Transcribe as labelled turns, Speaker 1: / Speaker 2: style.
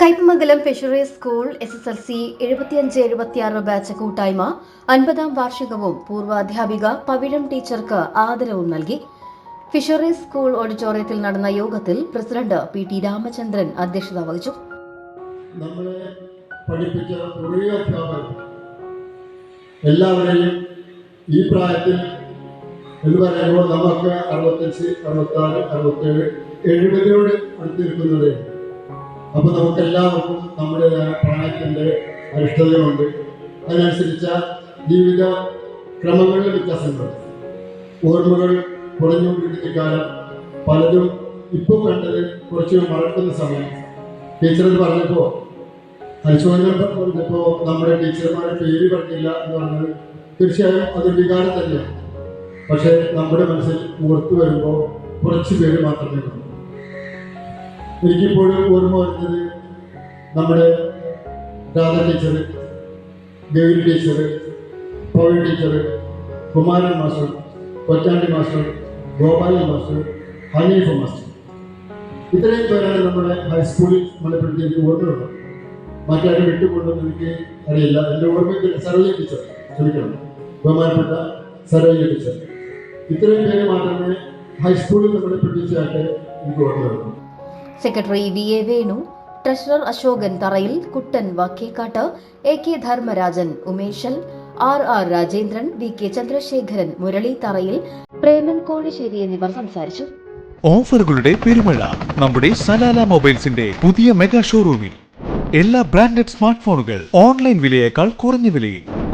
Speaker 1: Kaipamangalam fishery school S S L C എഴുപത്തിയഞ്ച് എഴുപത്തിയാറ് batch കൂട്ടായ്മ അൻപതാം വാർഷികവും പൂർവാധ്യാപിക പവിഴം ടീച്ചർക്ക് ആദരവും നൽകി. ഫിഷറീസ് സ്കൂൾ ഓഡിറ്റോറിയത്തിൽ നടന്ന യോഗത്തിൽ പ്രസിഡന്റ് പി ടി രാമചന്ദ്രൻ അധ്യക്ഷത വഹിച്ചു.
Speaker 2: പഠിപ്പിച്ച എല്ലാവരെയും ഈ പ്രായത്തിൽ എന്ന് പറയുമ്പോൾ നമുക്ക് അറുപത്തഞ്ച് അറുപത്താറ് അറുപത്തേഴ് എഴുപതിനോട് അടുത്തിരിക്കുന്നത് അപ്പോൾ നമുക്ക് എല്ലാവർക്കും നമ്മുടെ പ്രായത്തിന്റെ അരിഷ്ടതകളുണ്ട് അതിനനുസരിച്ച ജീവിത ക്രമങ്ങളിൽ വ്യത്യാസങ്ങളുണ്ട് ഓർമ്മകൾ കുറഞ്ഞുകൊണ്ടിരിക്കുന്ന കാലം പലതും ഇപ്പോൾ കണ്ടത് കുറച്ച് മറക്കുന്ന സമയം. ടീച്ചർ എന്ന് പറഞ്ഞപ്പോൾ അനുശോചനം പറഞ്ഞപ്പോൾ നമ്മുടെ ടീച്ചർമാരുടെ പേര് പറഞ്ഞില്ല എന്ന് പറഞ്ഞത് തീർച്ചയായും അത് വികാരം തന്നെയാണ്. പക്ഷേ നമ്മുടെ മനസ്സിൽ ഓർത്തു വരുമ്പോൾ കുറച്ച് പേര് മാത്രമേ ഉള്ളൂ. എനിക്കിപ്പോഴും ഓർമ്മ വരുന്നത് നമ്മുടെ Radha teacher Gauri teacher Pavan teacher Kumaran master Kochandi master Gopalan master Haneef master. ഇത്രയും പേരാണ് നമ്മുടെ ഹൈസ്കൂളിൽ മലപ്പെടുത്തി എനിക്ക് ഓർമ്മയുള്ളത്. മറ്റാരും വിട്ടുകൊണ്ടെന്ന് എനിക്ക് അറിയില്ല. എന്റെ ഓർമ്മയ്ക്ക് സരോജ ടീച്ചർ ക്ഷമിക്കണം. ബഹുമാനപ്പെട്ട സരോജ ടീച്ചർ. ഇത്രയും പേര് മാത്രമേ ഹൈസ്കൂളിൽ നമ്മളെ പ്രതീക്ഷയായിട്ട് എനിക്ക് ഓർമ്മയുള്ളൂ.
Speaker 1: Secretary V A Venu treasurer Ashokan Tharayil Kuttan Vakkekkattu A K Dharmarajan Umeshan R R Rajendran V K Chandrasekharan Murali Tharayil Preman Kozhisseri എന്നിവർ സംസാരിച്ചു.
Speaker 3: ഓഫറുകളുടെ പെരുമഴ നമ്മുടെ സലാല മൊബൈൽസിന്റെ പുതിയ മെഗാ ഷോറൂമിൽ. എല്ലാ ബ്രാൻഡഡ് സ്മാർട്ട് ഫോണുകൾ ഓൺലൈൻ വിലയേക്കാൾ കുറഞ്ഞ വിലയിൽ.